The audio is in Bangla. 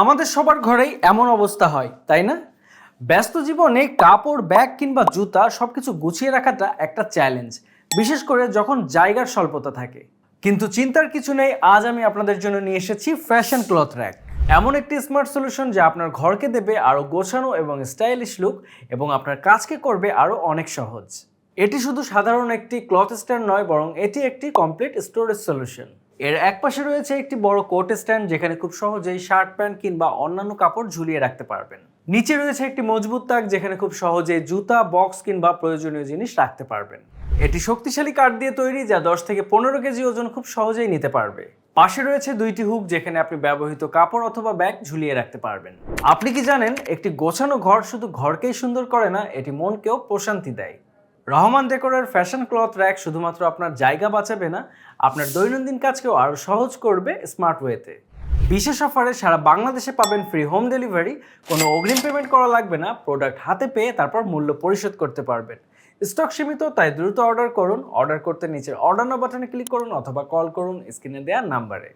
আমাদের সবার ঘরেই এমন অবস্থা হয়, তাই না? ব্যস্ত জীবনে কাপড়, ব্যাগ কিংবা জুতা সবকিছু গুছিয়ে রাখাটা একটা চ্যালেঞ্জ বিশেষ করে যখন জায়গার স্বল্পতা থাকে। কিন্তু চিন্তার কিছু নেই, আজ আমি আপনাদের জন্য নিয়ে এসেছি ফ্যাশন ক্লথ র্যাক এমন একটি স্মার্ট সলিউশন যা আপনার ঘরকে দেবে আরও গোছানো এবং স্টাইলিশ লুক এবং আপনার কাজকে করবে আরও অনেক সহজ। এটি শুধু সাধারণ একটি ক্লথ স্ট্যান্ড নয়, বরং এটি একটি কমপ্লিট স্টোরেজ সলিউশন এর এক পাশে রয়েছে একটি বড় কোট স্ট্যান্ড যেখানে খুব সহজেই শার্ট প্যান্ট কিংবা অন্যান্য কাপড় ঝুলিয়ে রাখতে পারবেন। নিচে রয়েছে একটি মজবুত তাক যেখানে খুব সহজে জুতা, বক্স কিংবা প্রয়োজনীয় জিনিস রাখতে পারবেন। এটি শক্তিশালী কাঠ দিয়ে তৈরি যা দশ থেকে পনেরো কেজি ওজন খুব সহজেই নিতে পারবে। পাশে রয়েছে দুইটি হুক যেখানে আপনি ব্যবহৃত কাপড় অথবা ব্যাগ ঝুলিয়ে রাখতে পারবেন। আপনি কি জানেন, একটি গোছানো ঘর শুধু ঘরকেই সুন্দর করে না, এটি মনকেও প্রশান্তি দেয়। রহমান ডেকোরের ফ্যাশন ক্লথ র্যাক শুধুমাত্র আপনার জায়গা বাঁচাবে না, আপনার দৈনন্দিন কাজকেও আরও সহজ করবে স্মার্ট ওয়েতে। বিশেষ অফারে সারা বাংলাদেশে পাবেন ফ্রি হোম ডেলিভারি, কোনো অগ্রিম পেমেন্ট করা লাগবে না, প্রোডাক্ট হাতে পেয়ে তারপর মূল্য পরিশোধ করতে পারবেন। স্টক সীমিত, তাই দ্রুত অর্ডার করুন, অর্ডার করতে নিচের অর্ডার বাটনে ক্লিক করুন অথবা কল করুন স্ক্রিনে দেওয়া নাম্বারে।